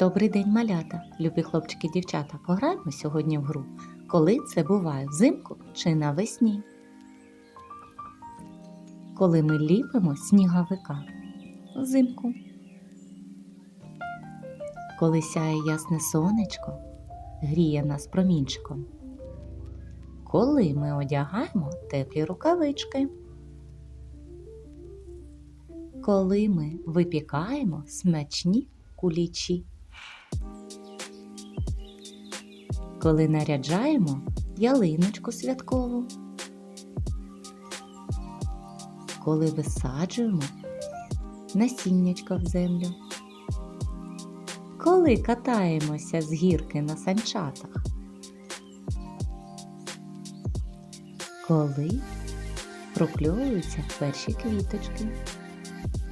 Добрий день, малята, любі хлопчики і дівчата. Пограємо сьогодні в гру. Коли це буває взимку чи навесні? Коли ми ліпимо сніговика взимку. Коли сяє ясне сонечко, гріє нас промінчиком. Коли ми одягаємо теплі рукавички. Коли ми випікаємо смачні кулічі. Коли наряджаємо ялиночку святкову. Коли висаджуємо насіннячко в землю. Коли катаємося з гірки на санчатах. Коли прокльовуються перші квіточки.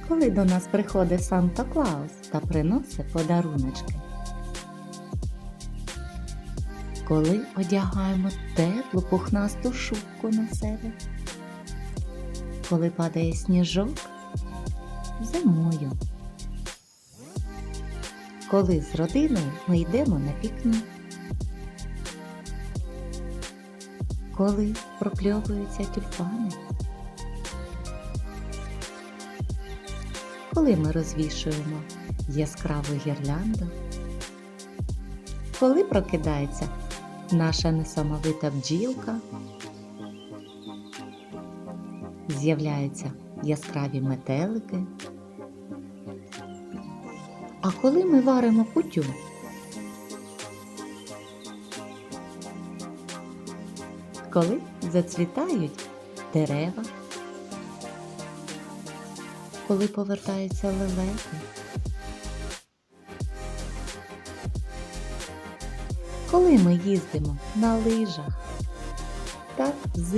Коли до нас приходить Санта Клаус та приносить подаруночки. Коли одягаємо теплу пухнасту шубку на себе. Коли падає сніжок зимою. Коли з родиною ми йдемо на пікнік. Коли прокльовуються тюльпани. Коли ми розвішуємо яскраву гірлянду. Коли прокидається наша несамовита бджілка, з'являються яскраві метелики. А коли ми варимо кутю, коли зацвітають дерева, коли повертаються лелеки, коли ми їздимо на лижах, так взимку.